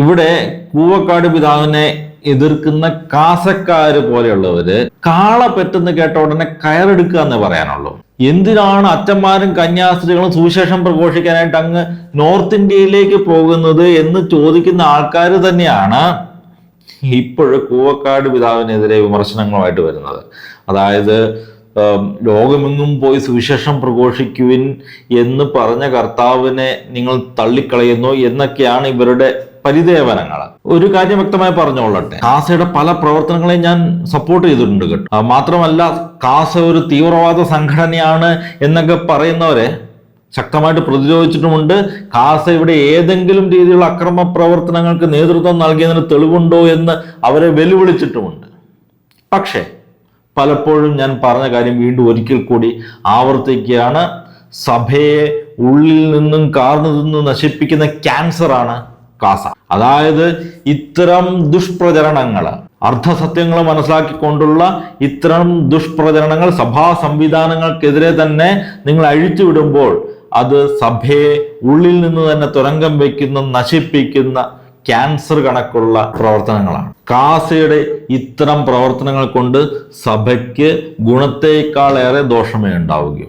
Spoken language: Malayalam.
ഇവിടെ കൂവക്കാട് പിതാവിനെ എതിർക്കുന്ന കാസക്കാര് പോലെയുള്ളവര് കാള പെറ്റെന്ന് കേട്ട ഉടനെ കയറെടുക്കുക എന്ന് പറയാനുള്ളൂ. എന്തിനാണ് അച്ഛന്മാരും കന്യാസ്ത്രീകളും സുവിശേഷം പ്രഘോഷിക്കാനായിട്ട് അങ്ങ് നോർത്ത് ഇന്ത്യയിലേക്ക് പോകുന്നത് എന്ന് ചോദിക്കുന്ന ആൾക്കാർ തന്നെയാണ് ഇപ്പോഴും കൂവക്കാട് പിതാവിനെതിരെ വിമർശനങ്ങളുമായിട്ട് വരുന്നത്. അതായത് ലോകമെങ്ങും പോയി സുവിശേഷം പ്രഘോഷിക്കുവിൻ എന്ന് പറഞ്ഞ കർത്താവിനെ നിങ്ങൾ തള്ളിക്കളയുന്നു എന്നൊക്കെയാണ് ഇവരുടെ പരിദേവനങ്ങൾ ഒരു കാര്യം വ്യക്തമായി പറഞ്ഞുകൊള്ളട്ടെ. കാസയുടെ പല പ്രവർത്തനങ്ങളെയും ഞാൻ സപ്പോർട്ട് ചെയ്തിട്ടുണ്ട് കേട്ടോ. മാത്രമല്ല കാസ ഒരു തീവ്രവാദ സംഘടനയാണ് എന്നൊക്കെ പറയുന്നവരെ ശക്തമായിട്ട് പ്രതിരോധിച്ചിട്ടുമുണ്ട്. കാസ ഇവിടെ ഏതെങ്കിലും രീതിയിലുള്ള അക്രമ പ്രവർത്തനങ്ങൾക്ക് നേതൃത്വം നൽകിയതിന് തെളിവുണ്ടോ എന്ന് അവരെ വെല്ലുവിളിച്ചിട്ടുമുണ്ട്. പക്ഷേ പലപ്പോഴും ഞാൻ പറഞ്ഞ കാര്യം വീണ്ടും ഒരിക്കൽ കൂടി ആവർത്തിക്കുകയാണ്. സഭയെ ഉള്ളിൽ നിന്നും കാർന്നു നിന്നും നശിപ്പിക്കുന്ന ക്യാൻസറാണ് കാസ. അതായത് ഇത്തരം ദുഷ്പ്രചരണങ്ങൾ അർദ്ധസത്യങ്ങൾ മനസ്സിലാക്കിക്കൊണ്ടുള്ള ഇത്തരം ദുഷ്പ്രചരണങ്ങൾ സഭാ സംവിധാനങ്ങൾക്കെതിരെ തന്നെ നിങ്ങൾ അഴിച്ചുവിടുമ്പോൾ അത് സഭയെ ഉള്ളിൽ നിന്ന് തന്നെ തുരങ്കം വയ്ക്കുന്ന നശിപ്പിക്കുന്ന ക്യാൻസർ കണക്കുള്ള പ്രവർത്തനങ്ങളാണ്. കാസയുടെ ഇത്തരം പ്രവർത്തനങ്ങൾ കൊണ്ട് സഭയ്ക്ക് ഗുണത്തേക്കാളേറെ ദോഷമേ ഉണ്ടാവുകയുള്ളൂ.